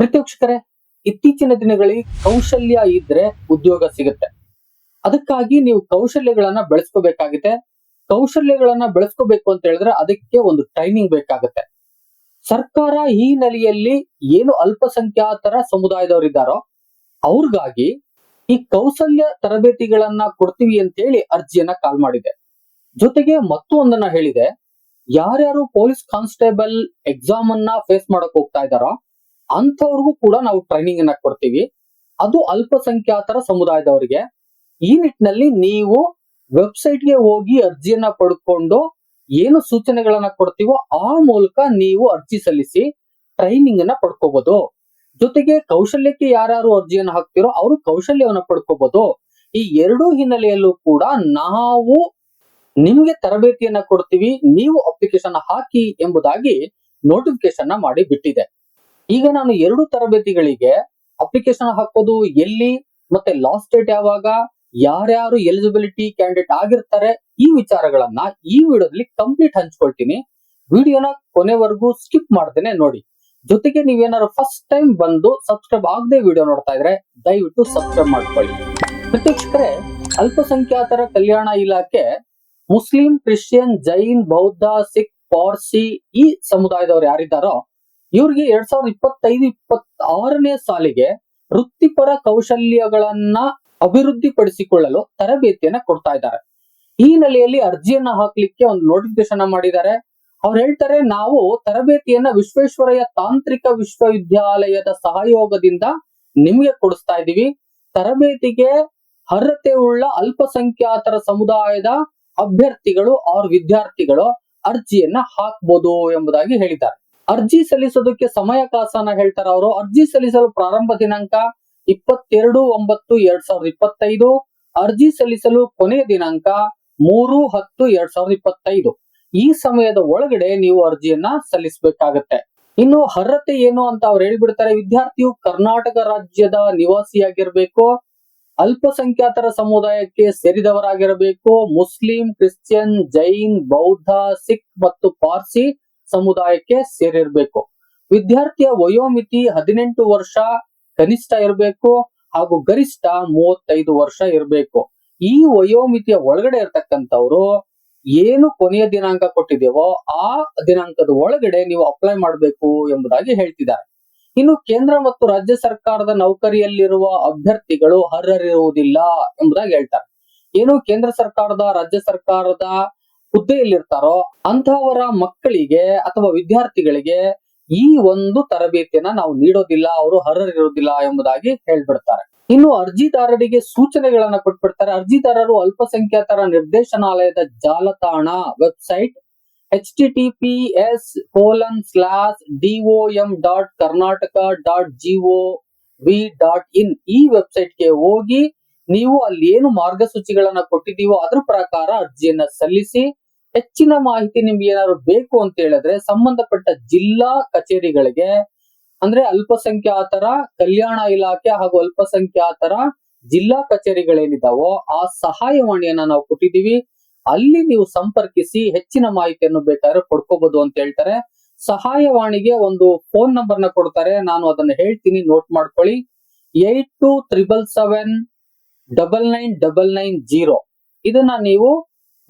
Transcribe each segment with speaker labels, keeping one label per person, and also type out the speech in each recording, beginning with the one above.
Speaker 1: ಪ್ರೀತಿವೀಕ್ಷಕರೇ ಇತ್ತೀಚಿನ ದಿನಗಳಲ್ಲಿ ಕೌಶಲ್ಯ ಇದ್ರೆ ಉದ್ಯೋಗ ಸಿಗುತ್ತೆ. ಅದಕ್ಕಾಗಿ ನೀವು ಕೌಶಲ್ಯಗಳನ್ನ ಬೆಳೆಸ್ಕೋಬೇಕಾಗಿದೆ ಕೌಶಲ್ಯಗಳನ್ನ ಬೆಳೆಸ್ಕೋಬೇಕು ಅಂತ ಹೇಳಿದ್ರೆ ಅದಕ್ಕೆ ಒಂದು ಟ್ರೈನಿಂಗ್ ಬೇಕಾಗುತ್ತೆ. ಸರ್ಕಾರ ಈ ನೆಲೆಯಲ್ಲಿ ಏನು ಅಲ್ಪಸಂಖ್ಯಾತರ ಸಮುದಾಯದವರಿದ್ದಾರೋ, ಅವ್ರಿಗಾಗಿ ಈ ಕೌಶಲ್ಯ ತರಬೇತಿಗಳನ್ನ ಕೊಡ್ತೀವಿ ಅಂತ ಹೇಳಿ ಅರ್ಜಿಯನ್ನ ಕಾಲ್ ಮಾಡಿದೆ. ಜೊತೆಗೆ ಮತ್ತು ಒಂದನ್ನ ಹೇಳಿದೆ. ಯಾರ್ಯಾರು ಪೊಲೀಸ್ ಕಾನ್ಸ್ಟೇಬಲ್ ಎಕ್ಸಾಮ್ ಅನ್ನ ಫೇಸ್ ಮಾಡಕ್ ಹೋಗ್ತಾ ಇದಾರೋ ಅಂಥವ್ರಿಗೂ ಕೂಡ ನಾವು ಟ್ರೈನಿಂಗ್ ಅನ್ನ ಕೊಡ್ತೀವಿ. ಅದು ಅಲ್ಪಸಂಖ್ಯಾತರ ಸಮುದಾಯದವರಿಗೆ. ಈ ನಿಟ್ಟಿನಲ್ಲಿ ನೀವು ವೆಬ್ಸೈಟ್ಗೆ ಹೋಗಿ ಅರ್ಜಿಯನ್ನ ಪಡ್ಕೊಂಡು ಏನು ಸೂಚನೆಗಳನ್ನ ಕೊಡ್ತೀವೋ ಆ ಮೂಲಕ ನೀವು ಅರ್ಜಿ ಸಲ್ಲಿಸಿ ಟ್ರೈನಿಂಗ್ ಅನ್ನ ಪಡ್ಕೋಬಹುದು ಜೊತೆಗೆ ಕೌಶಲ್ಯಕ್ಕೆ ಯಾರ್ಯಾರು ಅರ್ಜಿಯನ್ನು ಹಾಕ್ತಿರೋ ಅವರು ಕೌಶಲ್ಯವನ್ನ ಪಡ್ಕೋಬಹುದು ಈ ಎರಡೂ ಹಿನ್ನೆಲೆಯಲ್ಲೂ ಕೂಡ ನಾವು ನಿಮ್ಗೆ ತರಬೇತಿಯನ್ನ ಕೊಡ್ತೀವಿ. ನೀವು ಅಪ್ಲಿಕೇಶನ್ ಹಾಕಿ ಎಂಬುದಾಗಿ ನೋಟಿಫಿಕೇಶನ್ ಮಾಡಿ ಬಿಟ್ಟಿದೆ. ಈಗ ನಾನು ಎರಡು ತರಬೇತಿಗಳಿಗೆ ಅಪ್ಲಿಕೇಶನ್ ಹಾಕೋದು ಎಲ್ಲಿ ಮತ್ತೆ ಲಾಸ್ಟ್ ಡೇಟ್ ಯಾವಾಗ, ಯಾರ್ಯಾರು ಎಲಿಜಿಬಿಲಿಟಿ ಕ್ಯಾಂಡಿಡೇಟ್ ಆಗಿರ್ತಾರೆ ಈ ವಿಚಾರಗಳನ್ನ ಈ ವಿಡಿಯೋದಲ್ಲಿ ಕಂಪ್ಲೀಟ್ ಹಂಚ್ಕೊಳ್ತೀನಿ. ವಿಡಿಯೋನ ಕೊನೆವರೆಗೂ ಸ್ಕಿಪ್ ಮಾಡ್ತೇನೆ ನೋಡಿ. ಜೊತೆಗೆ ನೀವೇನಾದ್ರು ಫಸ್ಟ್ ಟೈಮ್ ಬಂದು ಸಬ್ಸ್ಕ್ರೈಬ್ ಆಗದೆ ವಿಡಿಯೋ ನೋಡ್ತಾ ಇದ್ರೆ ದಯವಿಟ್ಟು ಸಬ್ಸ್ಕ್ರೈಬ್ ಮಾಡ್ಕೊಳ್ಳಿ. ಪ್ರತ್ಯಕ್ಷಕರೇ, ಅಲ್ಪಸಂಖ್ಯಾತರ ಕಲ್ಯಾಣ ಇಲಾಖೆ, ಮುಸ್ಲಿಂ, ಕ್ರಿಶ್ಚಿಯನ್, ಜೈನ್, ಬೌದ್ಧ, ಸಿಖ್, ಪಾರ್ಸಿ ಈ ಸಮುದಾಯದವರು ಯಾರಿದ್ದಾರೋ ಇವ್ರಿಗೆ ಎರಡ್ ಸಾವಿರದ ಇಪ್ಪತ್ತೈದು ಇಪ್ಪತ್ತ್ ಆರನೇ ಸಾಲಿಗೆ ವೃತ್ತಿಪರ ಕೌಶಲ್ಯಗಳನ್ನ ಅಭಿವೃದ್ಧಿಪಡಿಸಿಕೊಳ್ಳಲು ತರಬೇತಿಯನ್ನ ಕೊಡ್ತಾ ಇದ್ದಾರೆ. ಈ ನೆಲೆಯಲ್ಲಿ ಅರ್ಜಿಯನ್ನ ಹಾಕ್ಲಿಕ್ಕೆ ಒಂದು ನೋಟಿಫಿಕೇಶನ್ ಮಾಡಿದ್ದಾರೆ. ಅವ್ರು ಹೇಳ್ತಾರೆ, ನಾವು ತರಬೇತಿಯನ್ನ ವಿಶ್ವೇಶ್ವರಯ್ಯ ತಾಂತ್ರಿಕ ವಿಶ್ವವಿದ್ಯಾಲಯದ ಸಹಯೋಗದಿಂದ ನಿಮ್ಗೆ ಕೊಡಿಸ್ತಾ ಇದೀವಿ ತರಬೇತಿಗೆ ಅರ್ಹತೆ ಉಳ್ಳ ಅಲ್ಪಸಂಖ್ಯಾತರ ಸಮುದಾಯದ ಅಭ್ಯರ್ಥಿಗಳು ಅವ್ರ ವಿದ್ಯಾರ್ಥಿಗಳು ಅರ್ಜಿಯನ್ನ ಹಾಕ್ಬೋದು ಎಂಬುದಾಗಿ ಹೇಳಿದ್ದಾರೆ. ಅರ್ಜಿ ಸಲ್ಲಿಸೋದಕ್ಕೆ ಸಮಯಕಾಸನ ಹೇಳ್ತಾರೆ ಅವರು. ಅರ್ಜಿ ಸಲ್ಲಿಸಲು ಪ್ರಾರಂಭ ದಿನಾಂಕ ಇಪ್ಪತ್ತೆರಡು ಒಂಬತ್ತು ಎರಡ್ ಸಾವಿರದ ಇಪ್ಪತ್ತೈದು. ಅರ್ಜಿ ಸಲ್ಲಿಸಲು ಕೊನೆಯ ದಿನಾಂಕ ಮೂರು ಹತ್ತು ಎರಡ್ ಸಾವಿರದ ಇಪ್ಪತ್ತೈದು. ಈ ಸಮಯದ ಒಳಗಡೆ ನೀವು ಅರ್ಜಿಯನ್ನ ಸಲ್ಲಿಸಬೇಕಾಗತ್ತೆ. ಇನ್ನು ಅರ್ಹತೆ ಏನು ಅಂತ ಅವ್ರು ಹೇಳ್ಬಿಡ್ತಾರೆ. ವಿದ್ಯಾರ್ಥಿಯು ಕರ್ನಾಟಕ ರಾಜ್ಯದ ನಿವಾಸಿಯಾಗಿರ್ಬೇಕು. ಅಲ್ಪಸಂಖ್ಯಾತರ ಸಮುದಾಯಕ್ಕೆ ಸೇರಿದವರಾಗಿರಬೇಕು. ಮುಸ್ಲಿಂ, ಕ್ರಿಶ್ಚಿಯನ್, ಜೈನ್, ಬೌದ್ಧ, ಸಿಖ್ ಮತ್ತು ಪಾರ್ಸಿ ಸಮುದಾಯಕ್ಕೆ ಸೇರಿರ್ಬೇಕು. ವಿದ್ಯಾರ್ಥಿಯ ವಯೋಮಿತಿ ಹದಿನೆಂಟು ವರ್ಷ ಕನಿಷ್ಠ ಇರಬೇಕು ಹಾಗೂ ಗರಿಷ್ಠ ಮೂವತ್ತೈದು ವರ್ಷ ಇರಬೇಕು. ಈ ವಯೋಮಿತಿಯ ಒಳಗಡೆ ಇರ್ತಕ್ಕಂಥವ್ರು ಏನು ಕೊನೆಯ ದಿನಾಂಕ ಕೊಟ್ಟಿದ್ದೇವೋ ಆ ದಿನಾಂಕದ ಒಳಗಡೆ ನೀವು ಅಪ್ಲೈ ಮಾಡಬೇಕು ಎಂಬುದಾಗಿ ಹೇಳ್ತಿದ್ದಾರೆ. ಇನ್ನು ಕೇಂದ್ರ ಮತ್ತು ರಾಜ್ಯ ಸರ್ಕಾರದ ನೌಕರಿಯಲ್ಲಿರುವ ಅಭ್ಯರ್ಥಿಗಳು ಅರ್ಹರಿರುವುದಿಲ್ಲ ಎಂಬುದಾಗಿ ಹೇಳ್ತಾರೆ. ಏನು ಕೇಂದ್ರ ಸರ್ಕಾರದ, ರಾಜ್ಯ ಸರ್ಕಾರದ ಹುದ್ದೆಯಲ್ಲಿರ್ತಾರೋ ಅಂತಹವರ ಮಕ್ಕಳಿಗೆ ಅಥವಾ ವಿದ್ಯಾರ್ಥಿಗಳಿಗೆ ಈ ಒಂದು ತರಬೇತಿಯನ್ನ ನಾವು ನೀಡೋದಿಲ್ಲ, ಅವರು ಅರ್ಹರಿರೋದಿಲ್ಲ ಎಂಬುದಾಗಿ ಹೇಳ್ಬಿಡ್ತಾರೆ. ಇನ್ನು ಅರ್ಜಿದಾರರಿಗೆ ಸೂಚನೆಗಳನ್ನ ಕೊಟ್ಬಿಡ್ತಾರೆ. ಅರ್ಜಿದಾರರು ಅಲ್ಪಸಂಖ್ಯಾತರ ನಿರ್ದೇಶನಾಲಯದ ಜಾಲತಾಣ website H T T P S colon slash M dot Karnataka dot G O V dot in ಈ ವೆಬ್ಸೈಟ್ಗೆ ಹೋಗಿ ನೀವು ಅಲ್ಲಿ ಏನು ಮಾರ್ಗಸೂಚಿಗಳನ್ನ ಕೊಟ್ಟಿದ್ದೀವೋ ಅದ್ರ ಪ್ರಕಾರ ಅರ್ಜಿಯನ್ನ ಸಲ್ಲಿಸಿ ಹೆಚ್ಚಿನ ಮಾಹಿತಿ ನಿಮ್ಗೆ ಏನಾದ್ರು ಬೇಕು ಅಂತ ಹೇಳಿದ್ರೆ ಸಂಬಂಧಪಟ್ಟ ಜಿಲ್ಲಾ ಕಚೇರಿಗಳಿಗೆ, ಅಂದ್ರೆ ಅಲ್ಪಸಂಖ್ಯಾತರ ಕಲ್ಯಾಣ ಇಲಾಖೆ ಹಾಗೂ ಅಲ್ಪಸಂಖ್ಯಾತರ ಜಿಲ್ಲಾ ಕಚೇರಿಗಳೇನಿದಾವೋ ಆ ಸಹಾಯವಾಣಿಯನ್ನ ನಾವು ಕೊಟ್ಟಿದ್ದೀವಿ. ಅಲ್ಲಿ ನೀವು ಸಂಪರ್ಕಿಸಿ ಹೆಚ್ಚಿನ ಮಾಹಿತಿಯನ್ನು ಬೇಕಾದ್ರೆ ಪಡ್ಕೋಬಹುದು ಅಂತ ಹೇಳ್ತಾರೆ. ಸಹಾಯವಾಣಿಗೆ ಒಂದು ಫೋನ್ ನಂಬರ್ನ ಕೊಡ್ತಾರೆ. ನಾನು ಅದನ್ನು ಹೇಳ್ತೀನಿ, ನೋಟ್ ಮಾಡ್ಕೊಳ್ಳಿ. Eight two triple seven double nine double nine zero. ಇದನ್ನ ನೀವು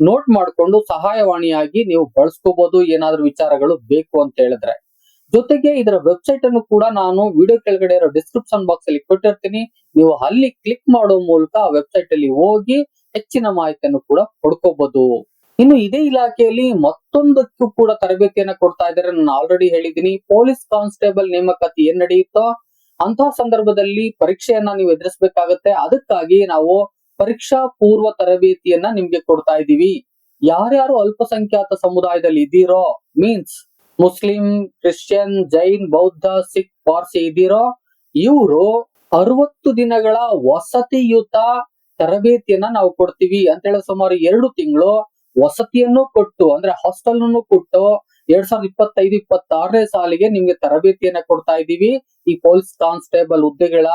Speaker 1: ನೋಟ್ ಮಾಡಿಕೊಂಡು ಸಹಾಯವಾಣಿಯಾಗಿ ನೀವು ಬಳಸ್ಕೋಬಹುದು ಏನಾದ್ರೂ ವಿಚಾರಗಳು ಬೇಕು ಅಂತ ಹೇಳಿದ್ರೆ. ಜೊತೆಗೆ ಇದರ ವೆಬ್ಸೈಟ್ ಅನ್ನು ಕೂಡ ನಾನು ವಿಡಿಯೋ ಕೆಳಗಡೆ ಇರೋ ಡಿಸ್ಕ್ರಿಪ್ಷನ್ ಬಾಕ್ಸ್ ಅಲ್ಲಿ ಕೊಟ್ಟಿರ್ತೀನಿ. ನೀವು ಅಲ್ಲಿ ಕ್ಲಿಕ್ ಮಾಡೋ ಮೂಲಕ ಆ ವೆಬ್ಸೈಟ್ ಅಲ್ಲಿ ಹೋಗಿ ಹೆಚ್ಚಿನ ಮಾಹಿತಿಯನ್ನು ಕೂಡ ಪಡ್ಕೋಬಹುದು ಇನ್ನು ಇದೇ ಇಲಾಖೆಯಲ್ಲಿ ಮತ್ತೊಂದಕ್ಕೂ ಕೂಡ ತರಬೇತಿಯನ್ನ ಕೊಡ್ತಾ ಇದ್ದಾರೆ. ನಾನು ಆಲ್ರೆಡಿ ಹೇಳಿದ್ದೀನಿ ಪೊಲೀಸ್ ಕಾನ್ಸ್ಟೇಬಲ್ ನೇಮಕಾತಿ ಏನ್ ನಡೆಯುತ್ತೋ ಅಂತಹ ಸಂದರ್ಭದಲ್ಲಿ ಪರೀಕ್ಷೆಯನ್ನ ನೀವು ಎದುರಿಸಬೇಕಾಗತ್ತೆ. ಅದಕ್ಕಾಗಿ ನಾವು ಪರೀಕ್ಷಾ ಪೂರ್ವ ತರಬೇತಿಯನ್ನ ನಿಮ್ಗೆ ಕೊಡ್ತಾ ಇದ್ದೀವಿ ಯಾರ್ಯಾರು ಅಲ್ಪಸಂಖ್ಯಾತ ಸಮುದಾಯದಲ್ಲಿ ಇದ್ದೀರೋ ಮೀನ್ಸ್ ಮುಸ್ಲಿಂ, ಕ್ರಿಶ್ಚಿಯನ್, ಜೈನ್, ಬೌದ್ಧ, ಸಿಖ್, ಪಾರ್ಸಿ ಇದ್ದೀರೋ, ಇವರು ಅರವತ್ತು ದಿನಗಳ ವಸತಿಯುತ ತರಬೇತಿಯನ್ನ ನಾವು ಕೊಡ್ತೀವಿ. ಅಂತ ಹೇಳಿ ಸುಮಾರು ಎರಡು ತಿಂಗಳು ವಸತಿಯನ್ನು ಕೊಟ್ಟು, ಅಂದ್ರೆ ಹಾಸ್ಟೆಲ್ ಕೊಟ್ಟು ಎರಡ್ ಸಾವಿರದ ಇಪ್ಪತ್ತೈದು, ಇಪ್ಪತ್ತಾರನೇ ಸಾಲಿಗೆ ನಿಮ್ಗೆ ತರಬೇತಿಯನ್ನ ಕೊಡ್ತಾ ಇದ್ದೀವಿ ಈ ಪೊಲೀಸ್ ಕಾನ್ಸ್ಟೇಬಲ್ ಹುದ್ದೆಗಳ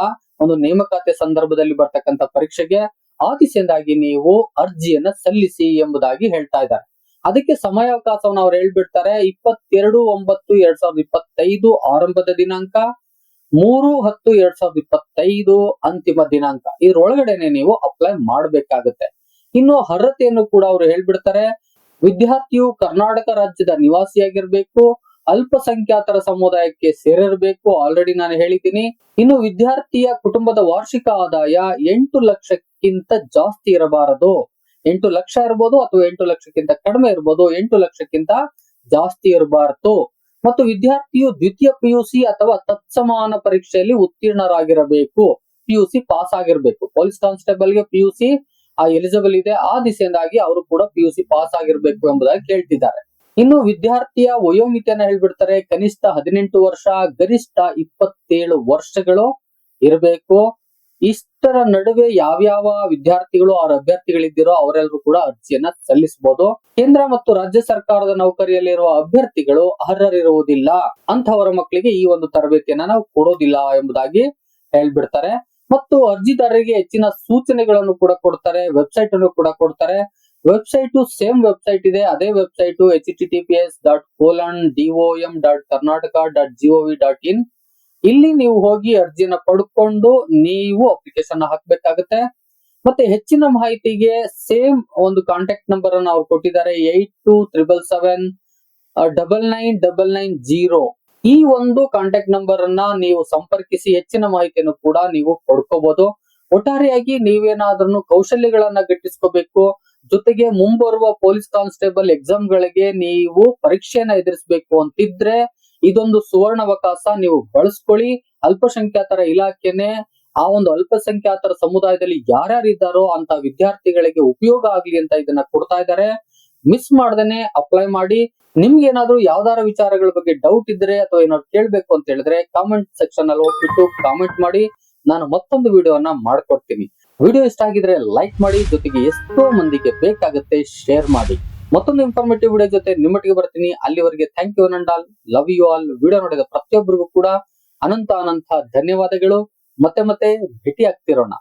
Speaker 1: ಒಂದು ನೇಮಕಾತಿ ಸಂದರ್ಭದಲ್ಲಿ ಬರ್ತಕ್ಕಂತ ಪರೀಕ್ಷೆಗೆ. ಆ ದಿಸೆಯಿಂದಾಗಿ ನೀವು ಅರ್ಜಿಯನ್ನ ಸಲ್ಲಿಸಿ ಎಂಬುದಾಗಿ ಹೇಳ್ತಾ ಇದ್ದಾರೆ. ಅದಕ್ಕೆ ಸಮಯಾವಕಾಶವನ್ನು ಅವ್ರು ಹೇಳ್ಬಿಡ್ತಾರೆ. ಇಪ್ಪತ್ತೆರಡು ಒಂಬತ್ತು ಎರಡ್ ಸಾವಿರದ ಇಪ್ಪತ್ತೈದು ಆರಂಭದ ದಿನಾಂಕ, ಮೂರು ಹತ್ತು ಎರಡ್ ಸಾವಿರದ ಇಪ್ಪತ್ತೈದು ಅಂತಿಮ ದಿನಾಂಕ. ಇದ್ರೊಳಗಡೆನೆ ನೀವು ಅಪ್ಲೈ ಮಾಡಬೇಕಾಗುತ್ತೆ. ಇನ್ನು ಅರ್ಹತೆಯನ್ನು ಕೂಡ ಅವರು ಹೇಳ್ಬಿಡ್ತಾರೆ. ವಿದ್ಯಾರ್ಥಿಯು ಕರ್ನಾಟಕ ರಾಜ್ಯದ ನಿವಾಸಿಯಾಗಿರ್ಬೇಕು. ಅಲ್ಪಸಂಖ್ಯಾತರ ಸಮುದಾಯಕ್ಕೆ ಸೇರಿರಬೇಕು. ಆಲ್ರೆಡಿ ನಾನು ಹೇಳಿದ್ದೀನಿ. ಇನ್ನು ವಿದ್ಯಾರ್ಥಿಯ ಕುಟುಂಬದ ವಾರ್ಷಿಕ ಆದಾಯ ಎಂಟು ಲಕ್ಷಕ್ಕಿಂತ ಜಾಸ್ತಿ ಇರಬಾರದು. ಎಂಟು ಲಕ್ಷ ಇರ್ಬೋದು ಅಥವಾ ಎಂಟು ಲಕ್ಷಕ್ಕಿಂತ ಕಡಿಮೆ ಇರ್ಬೋದು, ಎಂಟು ಲಕ್ಷಕ್ಕಿಂತ ಜಾಸ್ತಿ ಇರಬಾರದು. ಮತ್ತು ವಿದ್ಯಾರ್ಥಿಯು ದ್ವಿತೀಯ ಪಿಯುಸಿ ಅಥವಾ ತತ್ಸಮಾನ ಪರೀಕ್ಷೆಯಲ್ಲಿ ಉತ್ತೀರ್ಣರಾಗಿರಬೇಕು. ಪಿಯುಸಿ ಪಾಸ್ ಆಗಿರ್ಬೇಕು. ಪೊಲೀಸ್ ಕಾನ್ಸ್ಟೇಬಲ್ಗೆ ಪಿಯುಸಿ ಎಲಿಜಿಬಲ್ ಇದೆ. ಆ ದಿಸೆಯಿಂದಾಗಿ ಅವರು ಕೂಡ ಪಿಯುಸಿ ಪಾಸ್ ಆಗಿರ್ಬೇಕು ಎಂಬುದಾಗಿ ಕೇಳ್ತಿದ್ದಾರೆ. ಇನ್ನು ವಿದ್ಯಾರ್ಥಿಯ ವಯೋಮಿತಿಯನ್ನ ಹೇಳ್ಬಿಡ್ತಾರೆ. ಕನಿಷ್ಠ ಹದಿನೆಂಟು ವರ್ಷ, ಗರಿಷ್ಠ ಇಪ್ಪತ್ತೇಳು ವರ್ಷಗಳು ಇರಬೇಕು. ಇಷ್ಟರ ನಡುವೆ ಯಾವ್ಯಾವ ವಿದ್ಯಾರ್ಥಿಗಳು ಅವ್ರ ಅಭ್ಯರ್ಥಿಗಳಿದ್ದೀರೋ ಅವರೆಲ್ಲರೂ ಕೂಡ ಅರ್ಜಿಯನ್ನ ಸಲ್ಲಿಸಬಹುದು ಕೇಂದ್ರ ಮತ್ತು ರಾಜ್ಯ ಸರ್ಕಾರದ ನೌಕರಿಯಲ್ಲಿರುವ ಅಭ್ಯರ್ಥಿಗಳು ಅರ್ಹರಿರುವುದಿಲ್ಲ. ಅಂತವರ ಮಕ್ಕಳಿಗೆ ಈ ಒಂದು ತರಬೇತಿಯನ್ನ ನಾವು ಕೊಡೋದಿಲ್ಲ ಎಂಬುದಾಗಿ ಹೇಳ್ಬಿಡ್ತಾರೆ. ಮತ್ತು ಅರ್ಜಿದಾರರಿಗೆ ಹೆಚ್ಚಿನ ಸೂಚನೆಗಳನ್ನು ಕೂಡ ಕೊಡ್ತಾರೆ ವೆಬ್ಸೈಟ್ ಅನ್ನು ಕೂಡ ಕೊಡ್ತಾರೆ. ವೆಬ್ಸೈಟ್ ಸೇಮ್ ವೆಬ್ಸೈಟ್ ಇದೆ, ಅದೇ website H T T P S dot colon DOM dot Karnataka dot GOV dot in ಇಲ್ಲಿ ನೀವು ಹೋಗಿ ಅರ್ಜಿನ ಪಡ್ಕೊಂಡು ನೀವು ಅಪ್ಲಿಕೇಶನ್ ಹಾಕ್ಬೇಕಾಗತ್ತೆ. ಮತ್ತೆ ಹೆಚ್ಚಿನ ಮಾಹಿತಿಗೆ ಸೇಮ್ ಒಂದು ಕಾಂಟ್ಯಾಕ್ಟ್ ನಂಬರ್ ಅನ್ನು ಅವ್ರು ಕೊಟ್ಟಿದ್ದಾರೆ eight two triple seven double nine double nine zero ಈ ಒಂದು ಕಾಂಟ್ಯಾಕ್ಟ್ ನಂಬರ್ ಅನ್ನ ನೀವು ಸಂಪರ್ಕಿಸಿ ಹೆಚ್ಚಿನ ಮಾಹಿತಿಯನ್ನು ಕೂಡ ನೀವು ಪಡ್ಕೋಬಹುದು ಒಟ್ಟಾರೆಯಾಗಿ ನೀವೇನಾದ್ರೂ ಕೌಶಲ್ಯಗಳನ್ನ ಗಿಟ್ಟಿಸ್ಕೋಬೇಕು ಜೊತೆಗೆ ಮುಂಬರುವ ಪೊಲೀಸ್ ಕಾನ್ಸ್ಟೇಬಲ್ ಎಕ್ಸಾಮ್ ಗಳಿಗೆ ನೀವು ಪರೀಕ್ಷೆಯನ್ನ ಎದುರಿಸಬೇಕು ಅಂತಿದ್ರೆ ಇದೊಂದು ಸುವರ್ಣ ಅವಕಾಶ ನೀವು ಬಳಸ್ಕೊಳ್ಳಿ. ಅಲ್ಪಸಂಖ್ಯಾತರ ಇಲಾಖೆನೆ ಆ ಒಂದು ಅಲ್ಪಸಂಖ್ಯಾತರ ಸಮುದಾಯದಲ್ಲಿ ಯಾರ್ಯಾರಿದ್ದಾರೋ ಅಂತ ವಿದ್ಯಾರ್ಥಿಗಳಿಗೆ ಉಪಯೋಗ ಆಗ್ಲಿ ಅಂತ ಇದನ್ನ ಕೊಡ್ತಾ ಇದ್ದಾರೆ. ಮಿಸ್ ಮಾಡ್ದೇನೆ ಅಪ್ಲೈ ಮಾಡಿ. ನಿಮ್ಗೆ ಏನಾದ್ರು ಯಾವ್ದಾರ ವಿಚಾರಗಳ ಬಗ್ಗೆ ಡೌಟ್ ಇದ್ರೆ ಅಥವಾ ಏನಾದ್ರು ಕೇಳ್ಬೇಕು ಅಂತ ಹೇಳಿದ್ರೆ ಕಾಮೆಂಟ್ ಸೆಕ್ಷನ್ ಅಲ್ಲಿ ಹೋಗ್ಬಿಟ್ಟು ಕಾಮೆಂಟ್ ಮಾಡಿ. ನಾನು ಮತ್ತೊಂದು ವಿಡಿಯೋನ ಮಾಡ್ಕೊಡ್ತೀನಿ. ವಿಡಿಯೋ ಇಷ್ಟ ಆಗಿದ್ರೆ ಲೈಕ್ ಮಾಡಿ, ಜೊತೆಗೆ ಎಷ್ಟೋ ಮಂದಿಗೆ ಬೇಕಾಗುತ್ತೆ ಶೇರ್ ಮಾಡಿ. ಮತ್ತೊಂದು ಇನ್ಫಾರ್ಮೇಟಿವ್ ವಿಡಿಯೋ ಜೊತೆ ನಿಮ್ಮೊಟ್ಟಿಗೆ ಬರ್ತೀನಿ. ಅಲ್ಲಿವರೆಗೆ thank you all love you all video ನೋಡಿದ ಪ್ರತಿಯೊಬ್ಬರಿಗೂ ಕೂಡ ಅನಂತ ಅನಂತ ಧನ್ಯವಾದಗಳು. ಮತ್ತೆ ಮತ್ತೆ ಭೇಟಿ ಆಗ್ತಿರೋಣ